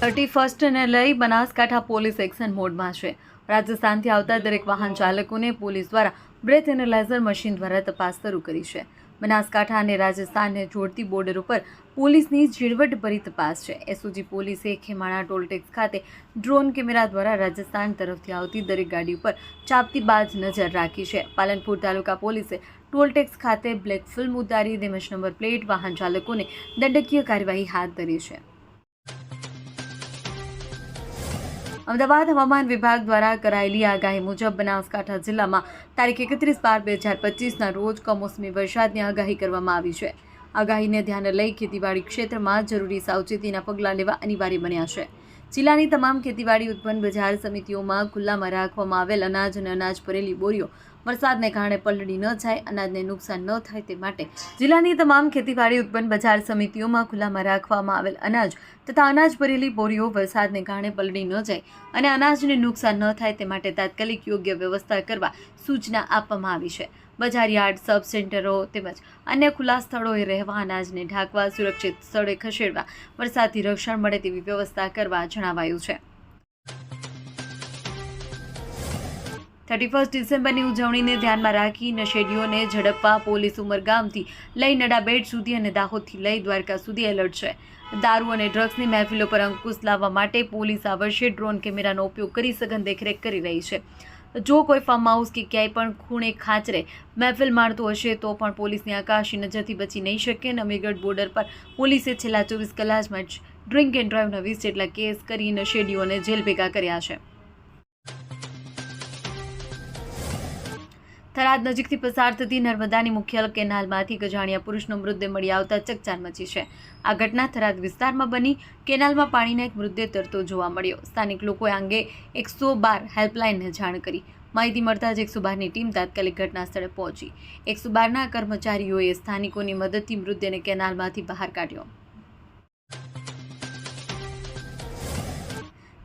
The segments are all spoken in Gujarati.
થર્ટી ફર્સ્ટને લઈ બનાસકાંઠા પોલીસ એક્શન મોડમાં છે. રાજસ્થાનથી આવતા દરેક વાહન ચાલકોને પોલીસ દ્વારા બ્રેથ એનાલાઇઝર મશીન દ્વારા તપાસ શરૂ કરી છે. બનાસકાંઠા અને રાજસ્થાનને જોડતી બોર્ડર ઉપર પોલીસની ઝીણવટભરી તપાસ છે. એસઓજી પોલીસે ખેમાણા ટોલટેક્સ ખાતે ડ્રોન કેમેરા દ્વારા રાજસ્થાન તરફથી આવતી દરેક ગાડી ઉપર ચાપતી બાજ નજર રાખી છે. પાલનપુર તાલુકા પોલીસે ટોલટેક્સ ખાતે બ્લેક ફિલ્મ ઉતારી, તેમજ નંબર પ્લેટ વાહન ચાલકોને દંડકીય કાર્યવાહી હાથ ધરી છે. અમદાવાદ હવામાન વિભાગ દ્વારા કરાયેલી આગાહી મુજબ બનાસકાંઠા જિલ્લામાં તારીખ એકત્રીસ બાર બે હજાર પચીસના રોજ કમોસમી વરસાદની આગાહી કરવામાં આવી છે. આગાહીને ધ્યાને લઈ ખેતીવાડી ક્ષેત્રમાં જરૂરી સાવચેતીના પગલાં લેવા અનિવાર્ય બન્યા છે. જિલ્લાની તમામ ખેતીવાડી ઉત્પન્ન બજાર સમિતિઓમાં ખુલ્લામાં રાખવામાં આવેલ અનાજ અને અનાજ ભરેલી બોરીઓ વરસાદને કારણે પલળી ન જાય, અનાજને નુકસાન ન થાય તે માટે જિલ્લાની તમામ ખેતીવાડી ઉત્પન્ન બજાર સમિતિઓમાં ખુલ્લામાં રાખવામાં આવેલ અનાજ તથા અનાજ ભરેલી બોરીઓ વરસાદને કારણે પલળી ન જાય અને અનાજને નુકસાન ન થાય તે માટે તાત્કાલિક યોગ્ય વ્યવસ્થા કરવા સૂચના આપવામાં આવી છે. બજાર યાર્ડ સબ સેન્ટરો તેમજ અન્ય ખુલ્લા સ્થળોએ રહેવા, અનાજને ઢાંકવા, સુરક્ષિત સ્થળે ખસેડવા, વરસાદથી રક્ષણ મળે તેવી વ્યવસ્થા કરવા જણાવાયું છે. થર્ટી ફર્સ્ટ ડિસેમ્બરની ઉજવણીને ધ્યાનમાં રાખી નશેડીઓને ઝડપવા પોલીસ ઉમરગામથી લઈ નડાબેટ સુધી અને દાહોદથી લઈ દ્વારકા સુધી એલર્ટ છે. દારૂ અને ડ્રગ્સની મહેફિલો પર અંકુશ લાવવા માટે પોલીસ આ વર્ષે ડ્રોન કેમેરાનો ઉપયોગ કરી સઘન દેખરેખ કરી રહી છે. જો કોઈ ફાર્મ હાઉસ કે ક્યાંય પણ ખૂણે ખાચરે મહેફિલ મારતું હશે તો પણ પોલીસની આકાશી નજરથી બચી નહીં શકે અને અમીરગઢ બોર્ડર પર પોલીસે છેલ્લા ચોવીસ કલાકમાં જ ડ્રિંક એન્ડ ડ્રાઈવના વીસ જેટલા કેસ કરી નશેડીઓને જેલ ભેગા કર્યા છે. થરાદ નજીકથી પસાર થતી નર્મદાની મુખ્ય કેનાલમાંથી એક અજાણ્યા પુરુષનો મૃતદેહ મળી આવતા ચકચાર મચી છે. આ ઘટના થરાદ વિસ્તારમાં બની. કેનાલમાં પાણીના એક મૃતદેહ તરતો જોવા મળ્યો. સ્થાનિક લોકોએ આ અંગે એકસો બાર હેલ્પલાઇનને જાણ કરી. માહિતી મળતા જ એકસો બારની ટીમ તાત્કાલિક ઘટના સ્થળે પહોંચી. એકસો બારના કર્મચારીઓએ સ્થાનિકોની મદદથી મૃતદેહને કેનાલમાંથી બહાર કાઢ્યો.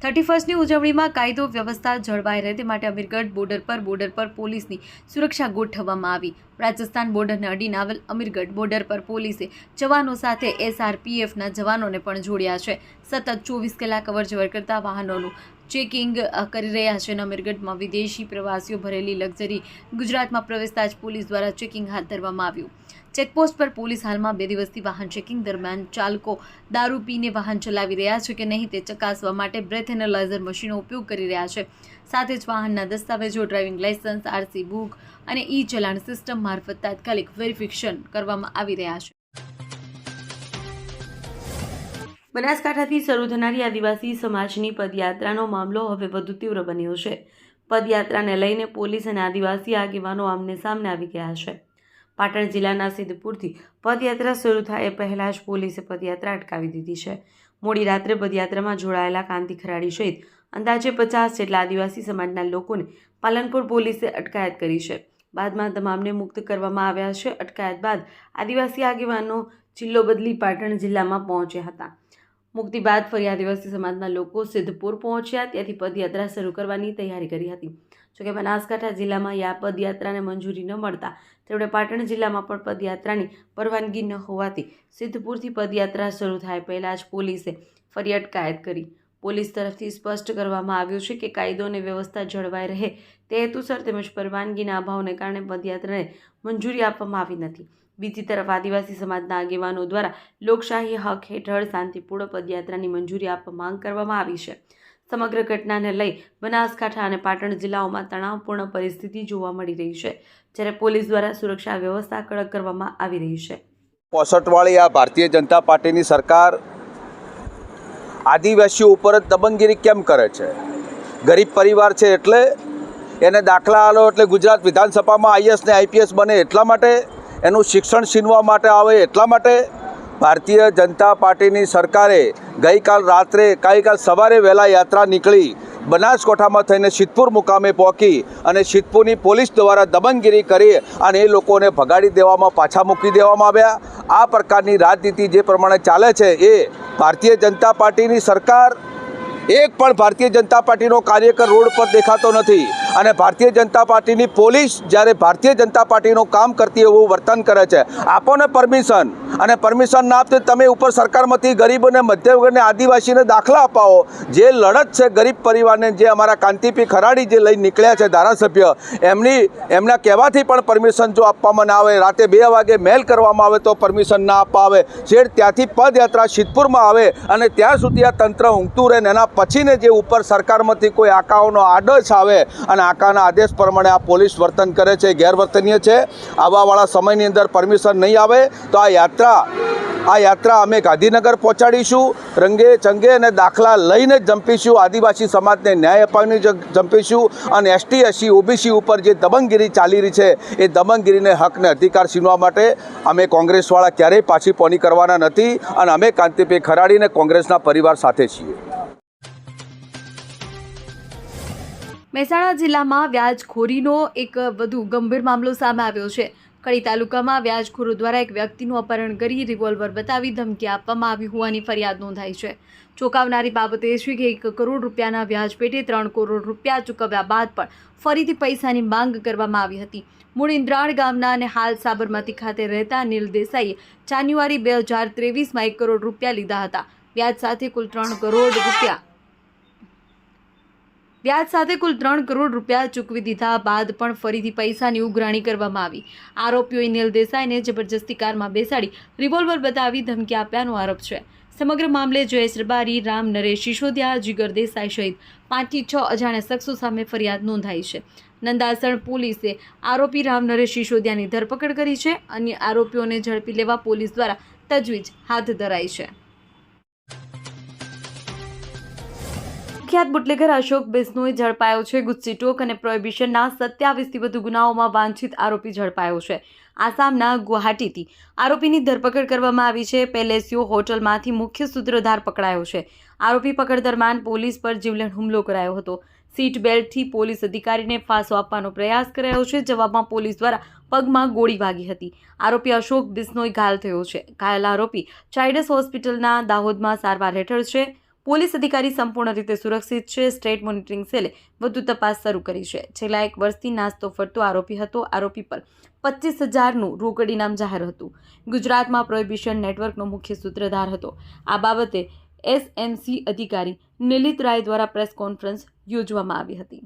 થર્ટી ફર્સ્ટની ઉજવણીમાં કાયદો વ્યવસ્થા જળવાઈ રહે તે માટે અમીરગઢ બોર્ડર પર બોર્ડર પર પોલીસની સુરક્ષા ગોઠવવામાં આવી. રાજસ્થાન બોર્ડરને અડીને આવેલ અમીરગઢ બોર્ડર પર પોલીસે જવાનો સાથે એસઆરપીએફના જવાનોને પણ જોડ્યા છે. સતત ચોવીસ કલાક અવરજવર કરતા વાહનોનું ચેકિંગ કરી રહ્યા છે અને અમીરગઢમાં વિદેશી પ્રવાસીઓ ભરેલી લક્ઝરી ગુજરાતમાં પ્રવેશતા જ પોલીસ દ્વારા ચેકિંગ હાથ ધરવામાં આવ્યું. ચેકપોસ્ટ પર પોલીસ હાલમાં બે દિવસથી વાહન ચેકિંગ દરમિયાન ચાલકો દારૂ પીને વાહન ચલાવી રહ્યા છે કે નહીં તે ચકાસવા માટે બ્રેથ એનાલાઇઝર મશીનનો ઉપયોગ કરી રહ્યા છે. સાથે જ વાહનના દસ્તાવેજો, ડ્રાઇવિંગ લાયસન્સ આરસી બુક અને ઈ ચલાણ સિસ્ટમ મારફત તાત્કાલિક વેરિફિકેશન કરવામાં આવી રહ્યા છે. બનાસકાંઠાથી શરૂ થનારી આદિવાસી સમાજની પદયાત્રાનો મામલો હવે વધુ તીવ્ર બન્યો છે. પદયાત્રાને લઈને પોલીસ અને આદિવાસી આગેવાનો આમને સામને આવી ગયા છે. પાટણ જિલ્લાના સિદ્ધપુરથી પદયાત્રા શરૂ થાય એ પહેલાં જ પોલીસે પદયાત્રા અટકાવી દીધી છે. મોડી રાત્રે પદયાત્રામાં જોડાયેલા કાંતિ ખરાડી સહિત અંદાજે પચાસ જેટલા આદિવાસી સમાજના લોકોને પાલનપુર પોલીસે અટકાયત કરી છે. બાદમાં તમામને મુક્ત કરવામાં આવ્યા છે. અટકાયત બાદ આદિવાસી આગેવાનો જિલ્લો બદલી પાટણ જિલ્લામાં પહોંચ્યા હતા. મુક્તિ બાદ ફરી આદિવાસી સમાજના લોકો સિદ્ધપુર પહોંચ્યા. ત્યાંથી પદયાત્રા શરૂ કરવાની તૈયારી કરી હતી. જોકે બનાસકાંઠા જિલ્લામાં યા પદયાત્રાને મંજૂરી ન મળતા તેમણે પાટણ જિલ્લામાં પણ પદયાત્રાની પરવાનગી ન હોવાથી સિદ્ધપુરથી પદયાત્રા શરૂ થાય પહેલાં જ પોલીસે ફરી અટકાયત કરી. પોલીસ તરફથી સ્પષ્ટ કરવામાં આવ્યું છે કે કાયદો અને વ્યવસ્થા જળવાઈ રહે તે હેતુસર તેમજ પરવાનગીના અભાવને કારણે પદયાત્રાને મંજૂરી આપવામાં આવી નથી. બીજી તરફ આદિવાસી સમાજના આગેવાનો દ્વારા લોકશાહી હક હેઠળ શાંતિપૂર્ણ પદયાત્રાની મંજૂરી આપવા માંગ કરવામાં આવી છે. સમગ્ર ઘટનાને લઈ બનાસકાંઠા અને પાટણ જિલ્લાઓમાં તણાવપૂર્ણ પરિસ્થિતિ જોવા મળી રહી છે, જ્યારે પોલીસ દ્વારા સુરક્ષા વ્યવસ્થા કડક કરવામાં આવી રહી છે. પોસઠવાળી આ ભારતીય જનતા પાર્ટીની સરકાર આદિવાસીઓ ઉપર જ દબંગગીરી કેમ કરે છે? ગરીબ પરિવાર છે એટલે એને દાખલા આલો એટલે ગુજરાત વિધાનસભામાં આઈએસ ને આઈપીએસ બને એટલા માટે એનું શિક્ષણ છીનવા માટે આવે એટલા માટે ભારતીય જનતા પાર્ટીની સરકારે ગઈકાલ રાત્રે, ગઈકાલ સવારે વહેલા યાત્રા નીકળી, બનાસકોઠામાં થઈને સિદ્ધપુર મુકામે પહોંચી અને સિદ્ધપુરની પોલીસ દ્વારા દબંગગીરી કરી અને એ લોકોને ભગાડી દેવામાં, પાછા મૂકી દેવામાં આવ્યા. આ પ્રકારની રાજનીતિ જે પ્રમાણે ચાલે છે એ ભારતીય જનતા પાર્ટીની સરકાર, એક પણ ભારતીય જનતા પાર્ટીનો કાર્યકર રોડ પર દેખાતો નથી. અને ભારતીય જનતા પાર્ટીની પોલીસ જ્યારે ભારતીય જનતા પાર્ટીનું કામ કરતી એવું વર્તન કરે છે. આપો ને પરમિશન અને પરમિશન ના આપતે તમે ઉપર સરકારમાંથી ગરીબ અને મધ્યમ વર્ગને આદિવાસીને દાખલા અપાવો. જે લડત છે ગરીબ પરિવારને જે અમારા કાંતિપી ખરાડી જે લઈને નીકળ્યા છે ધારાસભ્ય, એમની, એમના કહેવાથી પણ પરમિશન જો આપવામાં ના આવે, રાતે બે વાગે મેલ કરવામાં આવે તો પરમિશન ના આપવા આવે છેડ ત્યાંથી પદયાત્રા સિદ્ધપુરમાં આવે અને ત્યાં સુધી આ તંત્ર ઊંઘતું રહે એના પછીને જે ઉપર સરકારમાંથી કોઈ આકાઓનો આદર્શ આવે અને આકાના આદેશ પ્રમાણે આ પોલીસ વર્તન કરે છે, ગેરવર્તનીય છે. આવાવાળા સમયની અંદર પરમિશન નહીં આવે તો આ યાત્રા આ યાત્રા અમે ગાંધીનગર પહોંચાડીશું. રંગે ચંગે અને દાખલા લઈને જંપીશું. આદિવાસી સમાજને ન્યાય અપાવીને જંપીશું. અને એસટી, એસસી, ઓબીસી ઉપર જે દબંગગીરી ચાલી રહી છે, એ દબંગગીરીને હકને અધિકાર છીનવા માટે અમે કોંગ્રેસવાળા ક્યારેય પાછી પોની કરવાના નથી. અને અમે કાંતિભાઈ ખરાડીને કોંગ્રેસના પરિવાર સાથે છીએ. મહેસાણા જિલ્લામાં વ્યાજખોરીનો એક વધુ ગંભીર મામલો સામે આવ્યો છે. કડી તાલુકામાં વ્યાજખોરો દ્વારા એક વ્યક્તિનું અપહરણ કરી રિવોલ્વર બતાવી ધમકી આપવામાં આવી હોવાની ફરિયાદ નોંધાઈ છે. ચોંકાવનારી બાબત એ છે કે એક કરોડ રૂપિયાના વ્યાજ પેટે ત્રણ કરોડ રૂપિયા ચૂકવ્યા બાદ પણ ફરીથી પૈસાની માંગ કરવામાં આવી હતી. મૂળ ઇન્દ્રાણ ગામના અને હાલ સાબરમતી ખાતે રહેતા નીલ દેસાઈએ જાન્યુઆરી બે હજાર ત્રેવીસમાં એક કરોડ રૂપિયા લીધા હતા. વ્યાજ સાથે કુલ ત્રણ કરોડ રૂપિયા વ્યાજ સાથે કુલ ત્રણ કરોડ રૂપિયા ચૂકવી દીધા બાદ પણ ફરીથી પૈસાની ઉઘરાણી કરવામાં આવી. આરોપીઓએ નીલ દેસાઈને જબરજસ્તી કારમાં બેસાડી રિવોલ્વર બતાવી ધમકી આપ્યાનો આરોપ છે. સમગ્ર મામલે જયેશ રબારી, રામ નરેશ સિસોદિયા, જીગર દેસાઈ સહિત પાંચથી છ અજાણ્યા શખ્સો સામે ફરિયાદ નોંધાઈ છે. નંદાસણ પોલીસે આરોપી રામ નરેશ સિસોદિયાની ધરપકડ કરી છે. અન્ય આરોપીઓને ઝડપી લેવા પોલીસ દ્વારા તજવીજ હાથ ધરાઈ છે. કુખ્યાત બુટલેગર અશોક બિસ્નોઈ ઝડપાયો છે ગુસ્સી ટોક અને પ્રોહિબિશનના સત્યાવીસથી વધુ ગુનાઓમાં વાંછિત આરોપી ઝડપાયો છે. આસામના ગુવાહાટીથી આરોપીની ધરપકડ કરવામાં આવી છે. પેલેસિયો હોટલમાંથી મુખ્ય સૂત્રધાર પકડાયો છે. આરોપી પકડ દરમિયાન પોલીસ પર જીવલેણ હુમલો કરાયો હતો. સીટ બેલ્ટથી પોલીસ અધિકારીને ફાંસો આપવાનો પ્રયાસ કરાયો છે. જવાબમાં પોલીસ દ્વારા પગમાં ગોળી વાગી હતી. આરોપી અશોક બિસ્નોઈ ઘાયલ થયો છે. ઘાયલ આરોપી ચાઇડસ હોસ્પિટલના દાહોદમાં સારવાર હેઠળ છે. પોલીસ અધિકારી સંપૂર્ણ રીતે સુરક્ષિત છે. સ્ટેટ મોનિટરિંગ સેલે વધુ તપાસ શરૂ કરી છે. છેલ્લા એક વર્ષથી નાસ્તો ફરતો આરોપી હતો. આરોપી પર પચીસ હજારનું રોકડ ઇનામ જાહેર હતું. ગુજરાતમાં પ્રોહિબિશન નેટવર્કનો મુખ્ય સૂત્રધાર હતો. આ બાબતે એસએમસી અધિકારી નિલિત રાય દ્વારા પ્રેસ કોન્ફરન્સ યોજવામાં આવી હતી.